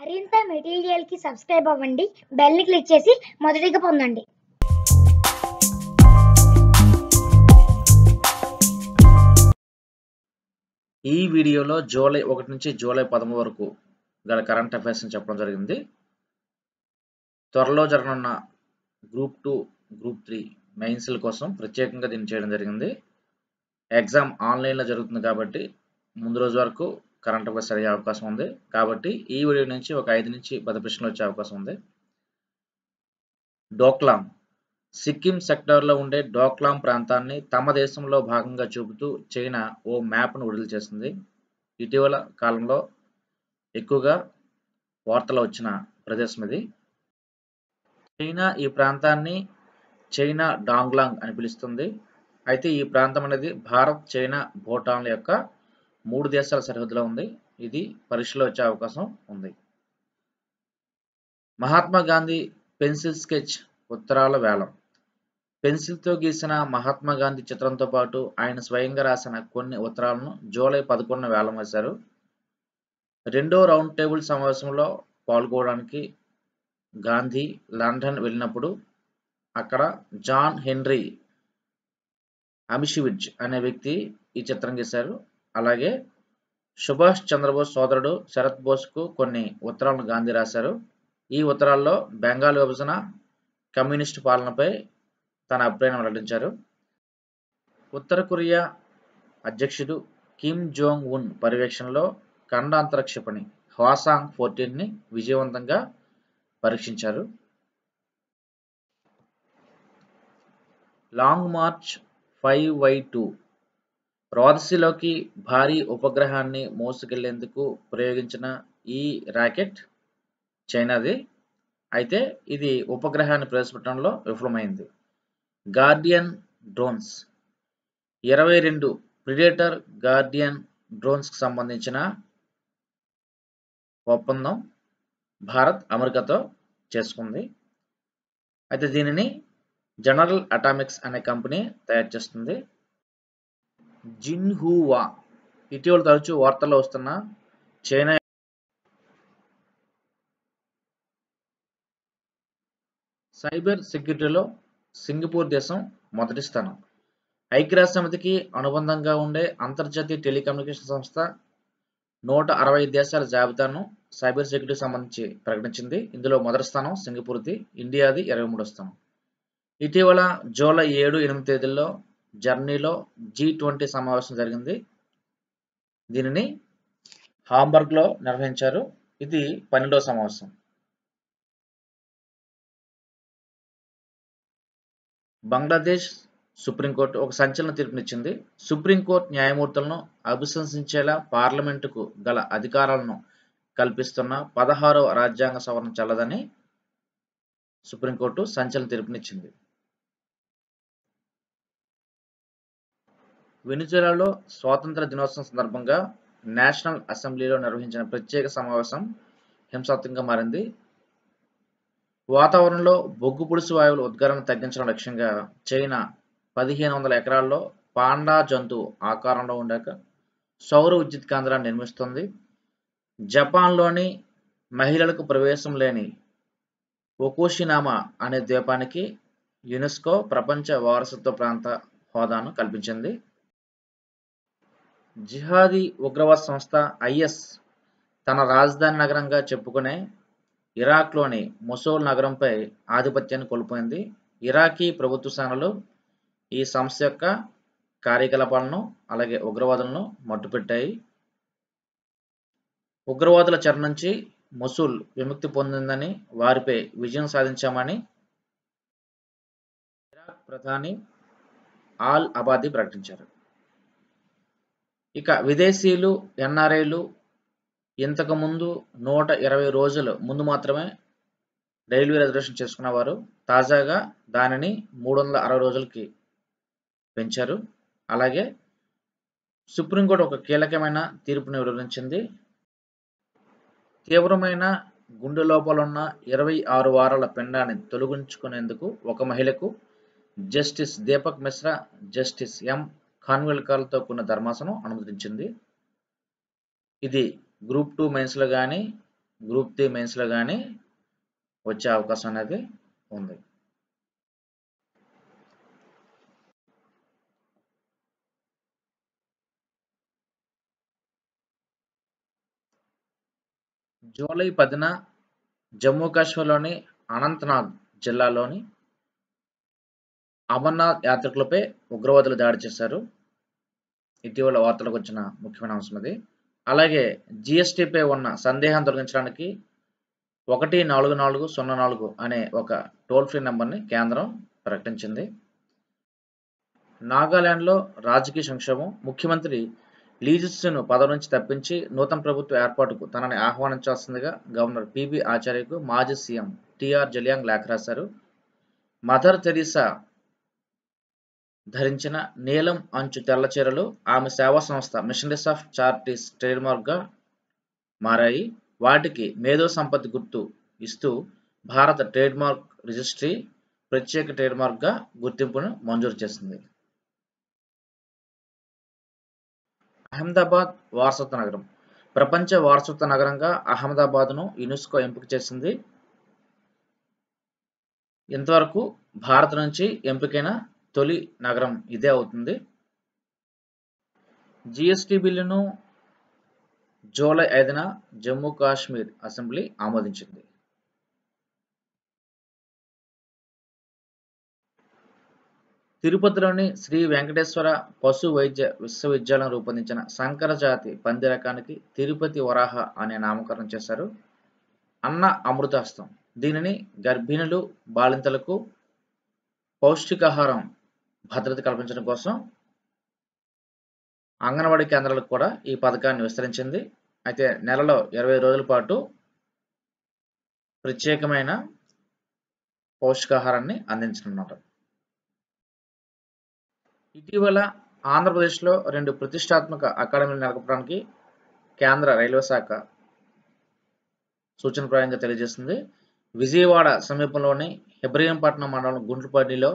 మరింత మెటీరియల్కి సబ్స్క్రైబ్ అవ్వండి. బెల్ని క్లిక్ చేసి మొదటిగా పొందండి. ఈ వీడియోలో జూలై ఒకటి నుంచి జూలై పదమూడు వరకు గల కరెంట్ అఫైర్స్ని చెప్పడం జరిగింది. త్వరలో జరగనున్న గ్రూప్ టూ గ్రూప్ త్రీ మెయిన్స్ల కోసం ప్రత్యేకంగా దీన్ని చేయడం జరిగింది. ఎగ్జామ్ ఆన్లైన్లో జరుగుతుంది కాబట్టి ముందు రోజు వరకు కరెంట్ అఫైర్స్ అయ్యే అవకాశం ఉంది. కాబట్టి ఈ వీడియో నుంచి ఒక ఐదు నుంచి పది ప్రశ్నలు వచ్చే అవకాశం ఉంది. డోక్లాం. సిక్కిం సెక్టార్లో ఉండే డోక్లాం ప్రాంతాన్ని తమ దేశంలో భాగంగా చూపుతూ చైనా ఓ మ్యాప్ను విడుదల చేసింది. ఇటీవల కాలంలో ఎక్కువగా వార్తలు వచ్చిన ప్రదేశం ఇది. చైనా ఈ ప్రాంతాన్ని చైనా డాంగ్లాంగ్ అని పిలుస్తుంది. అయితే ఈ ప్రాంతం అనేది భారత్ చైనా భూటాన్ల యొక్క మూడు దేశాల సరిహద్దులో ఉంది. ఇది పరీక్షలో వచ్చే అవకాశం ఉంది. మహాత్మా గాంధీ పెన్సిల్ స్కెచ్ ఉత్తరాల వేలం పెన్సిల్తో గీసిన మహాత్మా గాంధీ చిత్రంతో పాటు ఆయన స్వయంగా రాసిన కొన్ని ఉత్తరాలను జూలై పదకొండున వేలం వేశారు రెండో రౌండ్ టేబుల్ సమావేశంలో పాల్గొనడానికి గాంధీ లండన్ వెళ్ళినప్పుడు అక్కడ జాన్ హెన్రీ అమిషివిడ్జ్ అనే వ్యక్తి ఈ చిత్రం గీశారు. అలాగే సుభాష్ చంద్రబోస్ సోదరుడు శరత్ బోస్కు కొన్ని ఉత్తరాలను గాంధీ రాశారు. ఈ ఉత్తరాల్లో బెంగాల్ విభజన కమ్యూనిస్టు పాలనపై తన అభిప్రాయం వెల్లడించారు. ఉత్తర కొరియా అధ్యక్షుడు కిమ్ జోంగ్ ఉన్ పర్యవేక్షణలో ఖండాంతర క్షిపణి హవాసాంగ్ ఫోర్టీన్ని విజయవంతంగా పరీక్షించారు. Long March five Y two రోదసిలోకి భారీ ఉపగ్రహాన్ని మోసుకెళ్ళేందుకు ప్రయోగించిన ఈ రాకెట్ చైనాది. అయితే ఇది ఉపగ్రహాన్ని ప్రవేశపెట్టడంలో విఫలమైంది. Guardian drones. ఇరవై రెండు ప్రిడేటర్ గార్డియన్ డ్రోన్స్కి సంబంధించిన ఒప్పందం భారత్ అమెరికాతో చేసుకుంది. అయితే దీనిని జనరల్ అటామిక్స్ అనే కంపెనీ తయారు చేస్తుంది. జిన్హువా. ఇటీవల తరచూ వార్తల్లో వస్తున్న చైనా సైబర్ సెక్యూరిటీలో సింగపూర్ దేశం మొదటి స్థానం. ఐక్యరాజ్య సమితికి అనుబంధంగా ఉండే అంతర్జాతీయ టెలికమ్యూనికేషన్ సంస్థ నూట అరవై దేశాల జాబితాను సైబర్ సెక్యూరిటీకి సంబంధించి ప్రకటించింది. ఇందులో మొదటి స్థానం సింగపూర్ది ఇండియాది ఇరవై మూడో స్థానం. ఇటీవల జూలై ఏడు ఎనిమిది తేదీల్లో జర్నీలో జీ ట్వంటీ సమావేశం జరిగింది. దీనిని హాంబర్గ్లో నిర్వహించారు. ఇది పన్నెండవ సమావేశం. బంగ్లాదేశ్ సుప్రీంకోర్టు ఒక సంచలన తీర్పునిచ్చింది. సుప్రీంకోర్టు న్యాయమూర్తులను అభిశంసించేలా పార్లమెంటుకు గల అధికారాలను కల్పిస్తున్న పదహారవ రాజ్యాంగ సవరణ చల్లదని సుప్రీంకోర్టు సంచలన తీర్పునిచ్చింది. వెనుజులాలో స్వాతంత్ర దినోత్సవం సందర్భంగా నేషనల్ అసెంబ్లీలో నిర్వహించిన ప్రత్యేక సమావేశం హింసాత్మకంగా మారింది. వాతావరణంలో బొగ్గు పులుసు వాయువుల ఉద్గారాన్ని తగ్గించడం లక్ష్యంగా చైనా పదిహేను వందల ఎకరాల్లో పాండా జంతువు ఆకారంలో ఉండక సౌర విద్యుత్ కేంద్రాన్ని నిర్మిస్తుంది. జపాన్లోని మహిళలకు ప్రవేశం లేని ఒకోషినామా అనే ద్వీపానికి యునెస్కో ప్రపంచ వారసత్వ ప్రాంత హోదాను కల్పించింది. జిహాదీ ఉగ్రవాద సంస్థ ఐఎస్ తన రాజధాని నగరంగా చెప్పుకునే ఇరాక్లోని మొసోల్ నగరంపై ఆధిపత్యాన్ని కోల్పోయింది. ఇరాకీ ప్రభుత్వ సేనలు ఈ సంస్థ యొక్క కార్యకలాపాలను అలాగే ఉగ్రవాదులను మట్టుపెట్టాయి. ఉగ్రవాదుల చెర నుంచి మొసూల్ విముక్తి పొందిందని వారిపై విజయం సాధించామని ఇరాక్ ప్రధాని ఆల్ అబాది ప్రకటించారు. ఇక విదేశీయులు ఎన్ఆర్ఐలు ఇంతకుముందు నూట ఇరవై రోజులు ముందు మాత్రమే రైల్వే రిజర్వేషన్ చేసుకున్నవారు. తాజాగా దానిని మూడు వందల అరవై రోజులకి పెంచారు. అలాగే సుప్రీంకోర్టు ఒక కీలకమైన తీర్పుని వివరించింది తీవ్రమైన గుండె లోపలున్న ఇరవై ఆరు వారాల పిండాన్ని తొలగించుకునేందుకు ఒక మహిళకు justice Deepak Mishra justice M ఖాన్విల్కర్లతో కూడిన ధర్మాసనం అనుమతించింది. ఇది గ్రూప్ టూ మెయిన్స్లో కానీ గ్రూప్ త్రీ మెయిన్స్లో కానీ వచ్చే అవకాశం అనేది ఉంది. జూలై పదిన జమ్మూ కాశ్మీర్లోని అనంతనాగ్ జిల్లాలోని అమర్నాథ్ యాత్రికులపై ఉగ్రవాదులు దాడి చేశారు. ఇటీవల వార్తలకు వచ్చిన ముఖ్యమైన అంశం అది. అలాగే జిఎస్టిపై ఉన్న సందేహం తొలగించడానికి ఒకటి నాలుగు నాలుగు సున్నా నాలుగు అనే ఒక టోల్ ఫ్రీ నెంబర్ని కేంద్రం ప్రకటించింది. నాగాలాండ్లో రాజకీయ సంక్షోభం. ముఖ్యమంత్రి లీజిస్ను పదవి నుంచి తప్పించి నూతన ప్రభుత్వ ఏర్పాటుకు తనని ఆహ్వానించాల్సిందిగా గవర్నర్ పిబి ఆచార్యకు మాజీ సీఎం టిఆర్ జలియాంగ్ లేఖ రాశారు. మదర్ తెరీసా ధరించిన నీలం అంచు తెల్లచీరలు ఆమె సేవా సంస్థ మిషనరీస్ ఆఫ్ చారిటీస్ ట్రేడ్మార్క్గా మారాయి. వాటికి మేధో సంపత్తి గుర్తు ఇస్తూ భారత ట్రేడ్మార్క్ రిజిస్ట్రీ ప్రత్యేక ట్రేడ్మార్క్గా గుర్తింపును మంజూరు చేసింది. అహ్మదాబాద్ వారసత్వ నగరం. ప్రపంచ వారసత్వ నగరంగా అహ్మదాబాద్ను యునెస్కో ఎంపిక చేసింది. ఇంతవరకు భారత్ నుంచి ఎంపికైన తొలి నగరం ఇదే అవుతుంది. జిఎస్టి బిల్లును జూలై ఐదున జమ్మూ కాశ్మీర్ అసెంబ్లీ ఆమోదించింది. తిరుపతిలోని శ్రీ వెంకటేశ్వర పశు వైద్య విశ్వవిద్యాలయం రూపొందించిన సంకర జాతి పంది రకానికి తిరుపతి వరాహ అనే నామకరణం చేశారు. అన్న అమృతహస్తం దీనిని గర్భిణులు బాలింతలకు పౌష్టికాహారం భద్రత కల్పించడం కోసం అంగన్వాడీ కేంద్రాలకు కూడా ఈ పథకాన్ని విస్తరించింది. అయితే నెలలో ఇరవై రోజుల పాటు ప్రత్యేకమైన పౌష్టికాహారాన్ని అందించనున్నారు. ఇటీవల ఆంధ్రప్రదేశ్లో రెండు ప్రతిష్టాత్మక అకాడమీలు నెలకొల్పడానికి కేంద్ర రైల్వే శాఖ సూచనప్రాయంగా తెలియజేసింది. విజయవాడ సమీపంలోని హెబ్రియంపట్నం మండలం గుంట్లపల్లిలో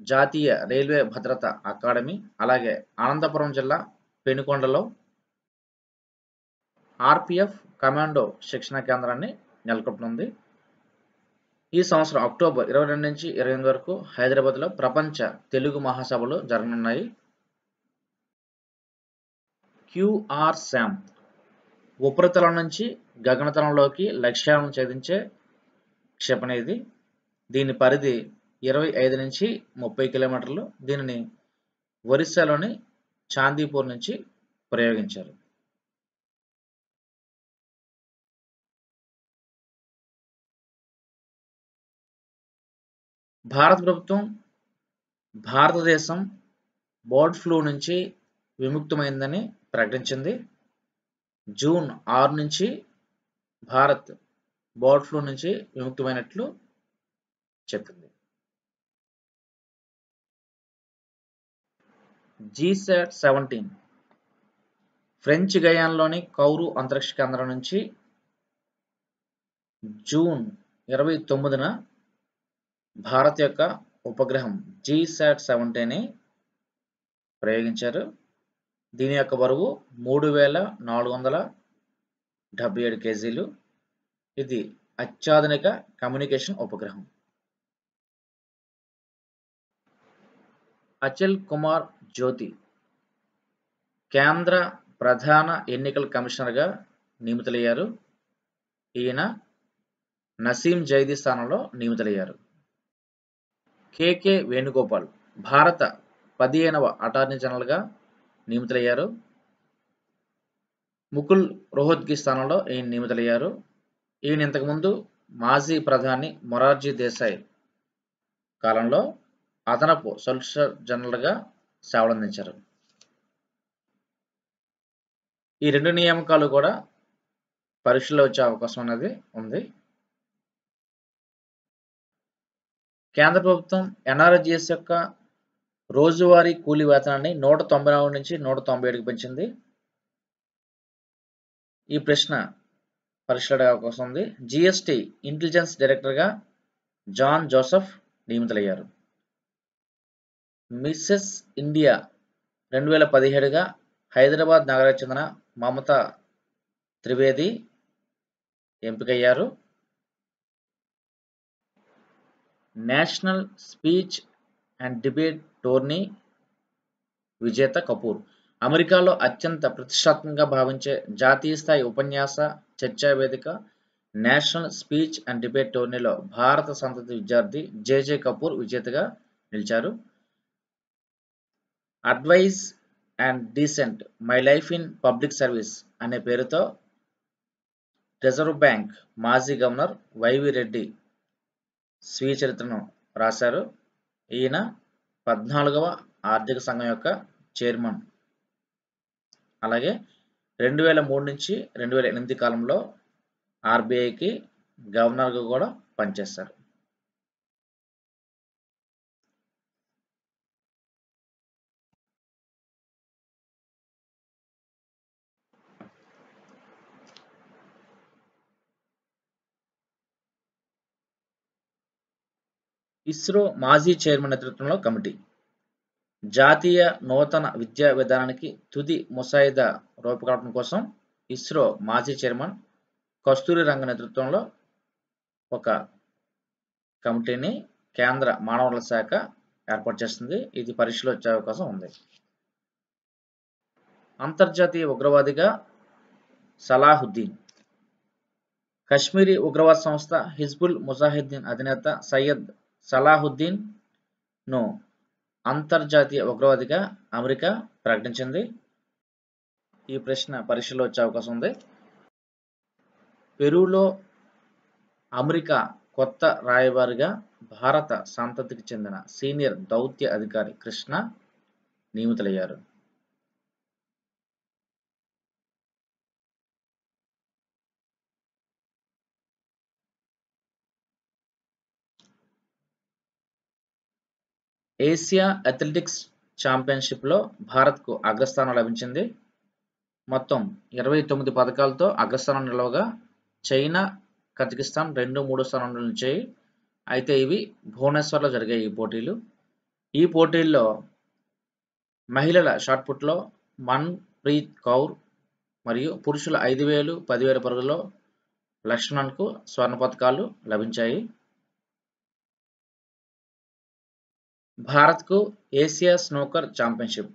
జాతీయ రైల్వే భద్రత అకాడమీ అలాగే అనంతపురం జిల్లా పెనుకొండలో ఆర్పిఎఫ్ కమాండో శిక్షణ కేంద్రాన్ని నెలకొల్పనుంది. ఈ సంవత్సరం అక్టోబర్ ఇరవై రెండు నుంచి ఇరవై ఎనిమిది వరకు హైదరాబాద్లో ప్రపంచ తెలుగు మహాసభలు జరగనున్నాయి. క్యూఆర్ శామ్ ఉపరితలం నుంచి గగనతలంలోకి లక్ష్యాలను ఛేదించే క్షిపణి ఇది. దీని పరిధి ఇరవై ఐదు నుంచి ముప్పై కిలోమీటర్లు దీనిని ఒరిస్సాలోని చాందీపూర్ నుంచి ప్రయోగించారు. భారత ప్రభుత్వం భారతదేశం బర్డ్ ఫ్లూ నుంచి విముక్తమైందని ప్రకటించింది. జూన్ ఆరు నుంచి భారత్ బర్డ్ ఫ్లూ నుంచి విముక్తమైనట్లు చెప్పింది. జీసాట్ సెవెంటీన్ ఫ్రెంచ్ గయాన్లోని కౌరు అంతరిక్ష కేంద్రం నుంచి జూన్ ఇరవై తొమ్మిదిన భారత్ యొక్క ఉపగ్రహం జీసాట్ సెవెంటీని ప్రయోగించారు. దీని యొక్క బరువు మూడు వేల నాలుగు వందల డెబ్బై ఏడు కేజీలు. ఇది అత్యాధునిక కమ్యూనికేషన్ ఉపగ్రహం. అచల్ కుమార్ జ్యోతి. కేంద్ర ప్రధాన ఎన్నికల కమిషనర్గా నియమితులయ్యారు. ఈయన నసీం జైదీ స్థానంలో నియమితులయ్యారు. కేకే వేణుగోపాల్ భారత పదిహేనవ అటార్నీ జనరల్గా నియమితులయ్యారు. ముకుల్ రోహత్గి స్థానంలో ఈయన నియమితులయ్యారు. ఈయన ఇంతకుముందు మాజీ ప్రధాని మొరార్జీ దేశాయ్ కాలంలో అదనపు సొలిసిటర్ జనరల్గా సేవలందించారు ఈ రెండు నియామకాలు కూడా పరీక్షలో వచ్చే అవకాశం అనేది ఉంది. కేంద్ర ప్రభుత్వం ఎన్ఆర్జిఎస్ యొక్క రోజువారీ కూలీ వేతనాన్ని నూట తొంభై నాలుగు నుంచి నూట తొంభై ఏడుకి పెంచింది. ఈ ప్రశ్న పరీక్షలో అవకాశం ఉంది. జిఎస్టి ఇంటెలిజెన్స్ డైరెక్టర్గా జాన్ జోసెఫ్ నియమితులయ్యారు. మిస్సెస్ ఇండియా రెండు వేల పదిహేడుగా హైదరాబాద్ నగరానికి చెందిన మమతా త్రివేది ఎంపికయ్యారు. National speech and debate tourney విజేత కపూర్. అమెరికాలో అత్యంత ప్రతిష్టాత్మకంగా భావించే జాతీయ స్థాయి ఉపన్యాస చర్చా వేదిక నేషనల్ స్పీచ్ అండ్ డిబేట్ టోర్నీలో భారత సంతతి విద్యార్థి జేజే కపూర్ విజేతగా నిలిచారు. Advice and dissent my life in public service అనే పేరుతో రిజర్వ్ బ్యాంక్ మాజీ గవర్నర్ వైవి రెడ్డి స్వీయ చరిత్రను రాశారు. ఈయన పద్నాలుగవ ఆర్థిక సంఘం యొక్క చైర్మన్. అలాగే రెండు వేల మూడు నుంచి రెండు వేల ఎనిమిది కాలంలో ఆర్బీఐకి గవర్నర్గా కూడా పనిచేస్తారు ఇస్రో మాజీ చైర్మన్ నేతృత్వంలో కమిటీ. జాతీయ నూతన విద్యా విధానానికి తుది ముసాయిదా రూపకల్పన కోసం ఇస్రో మాజీ చైర్మన్ కస్తూరి రంగ నేతృత్వంలో ఒక కమిటీని కేంద్ర మానవ శాఖ ఏర్పాటు చేస్తుంది. ఇది పరీక్షలో వచ్చే అవకాశం ఉంది. అంతర్జాతీయ ఉగ్రవాదిగా సలాహుద్దీన్. కశ్మీరీ ఉగ్రవాద సంస్థ హిజ్బుల్ ముజాహిద్దీన్ అధినేత సయ్యద్ సలాహుద్దీన్ను అంతర్జాతీయ ఉగ్రవాదిగా అమెరికా ప్రకటించింది. ఈ ప్రశ్న పరీక్షలో వచ్చే అవకాశం ఉంది. పెరూలో అమెరికా కొత్త రాయబారిగా భారత సంతతికి చెందిన సీనియర్ దౌత్య అధికారి కృష్ణ నియమితులయ్యారు. ఏసియా అథ్లెటిక్స్ ఛాంపియన్షిప్లో భారత్కు అగ్రస్థానం లభించింది. మొత్తం ఇరవై తొమ్మిది పథకాలతో అగ్రస్థానం నిలవగా చైనా కజకిస్తాన్ రెండు మూడు స్థానంలో నిలిచాయి. అయితే ఇవి భువనేశ్వర్లో జరిగాయి ఈ పోటీలు. ఈ పోటీల్లో మహిళల షాట్పుట్లో మన్ ప్రీత్ కౌర్ మరియు పురుషుల ఐదు వేలు పదివేల పరుగులో లక్ష్మణ్కు స్వర్ణ పథకాలు లభించాయి. భారత్కు ఏసియా స్నూకర్ ఛాంపియన్షిప్.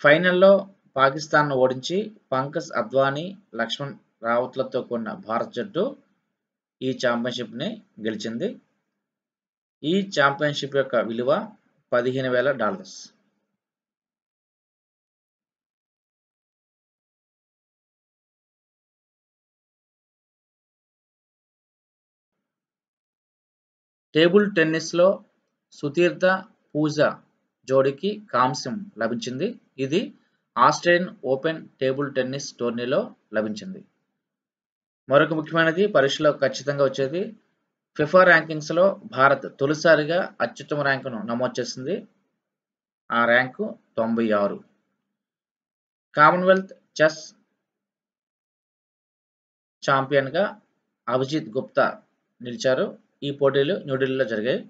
ఫైనల్లో పాకిస్తాన్ను ఓడించి పంకజ్ అద్వానీ లక్ష్మణ్ రావత్లతో కూడిన భారత్ జట్టు ఈ ఛాంపియన్షిప్ని గెలిచింది. ఈ ఛాంపియన్షిప్ యొక్క విలువ పదిహేను వేల డాలర్స్. టేబుల్ టెన్నిస్లో సుతీర్థ పూజ జోడీకి కాంస్యం లభించింది. ఇది ఆస్ట్రేలియన్ ఓపెన్ టేబుల్ టెన్నిస్ టోర్నీలో లభించింది. మరొక ముఖ్యమైనది పరీక్షలో ఖచ్చితంగా వచ్చేది. ఫిఫా ర్యాంకింగ్స్లో భారత్ తొలిసారిగా అత్యుత్తమ ర్యాంకును నమోదు చేసింది. ఆ ర్యాంకు తొంభై ఆరు. కామన్వెల్త్ చెస్ ఛాంపియన్గా అభిజిత్ గుప్తా నిలిచారు. ఈ పోటీలు న్యూఢిల్లీలో జరిగాయి.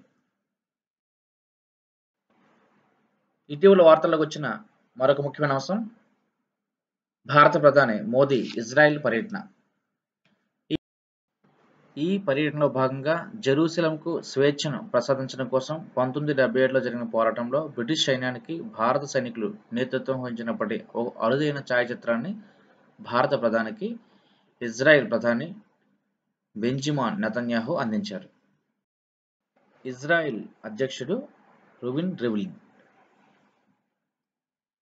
ఇటీవల వార్తల్లోకి వచ్చిన మరొక ముఖ్యమైన అంశం భారత ప్రధాని మోదీ ఇజ్రాయెల్ పర్యటన. ఈ పర్యటనలో భాగంగా జెరూసలంకు స్వేచ్ఛను ప్రసాదించడం కోసం పంతొమ్మిది డెబ్బై ఏడులో జరిగిన పోరాటంలో బ్రిటిష్ సైన్యానికి భారత సైనికులు నేతృత్వం వహించినప్పటి ఓ అరుదైన ఛాయాచిత్రాన్ని భారత ప్రధానికి ఇజ్రాయెల్ ప్రధాని బెంజిమాన్ నెతన్యాహు అందించారు. ఇజ్రాయెల్ అధ్యక్షుడు రువిన్ రివ్లిన్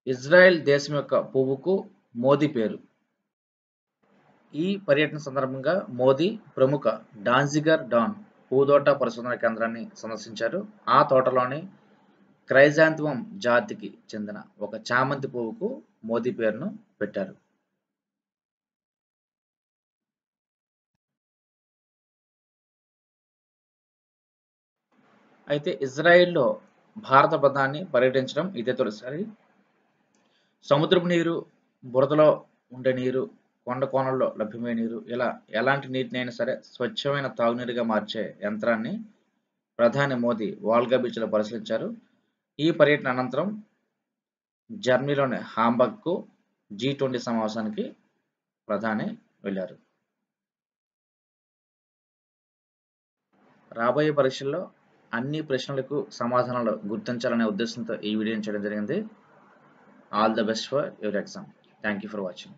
ఇజ్రాయెల్ దేశం యొక్క పువ్వుకు మోదీ పేరు. ఈ పర్యటన సందర్భంగా మోదీ ప్రముఖ డాన్జిగర్ డాన్ పూదోట పరిశోధన కేంద్రాన్ని సందర్శించారు. ఆ తోటలోని క్రైజాంతిమం జాతికి చెందిన ఒక చామంతి పువ్వుకు మోదీ పేరును పెట్టారు. అయితే ఇజ్రాయెల్లో భారత ప్రధాని పర్యటించడం ఇదే తొలిసారి. సముద్రపు నీరు బురదలో ఉండే నీరు కొండ కోణంలో లభ్యమయ్యే నీరు ఇలా ఎలాంటి నీటినైనా సరే స్వచ్ఛమైన తాగునీరుగా మార్చే యంత్రాన్ని ప్రధాని మోదీ వాల్గా బీచ్లో పరిశీలించారు. ఈ పర్యటన అనంతరం జర్మనీలోని హాంబర్గ్కు జీ ట్వంటీ సమావేశానికి ప్రధాని వెళ్ళారు. రాబోయే పరీక్షల్లో అన్ని ప్రశ్నలకు సమాధానాలు గుర్తించాలనే ఉద్దేశంతో ఈ వీడియోని చేయడం జరిగింది. All the best for your exam thank you for watching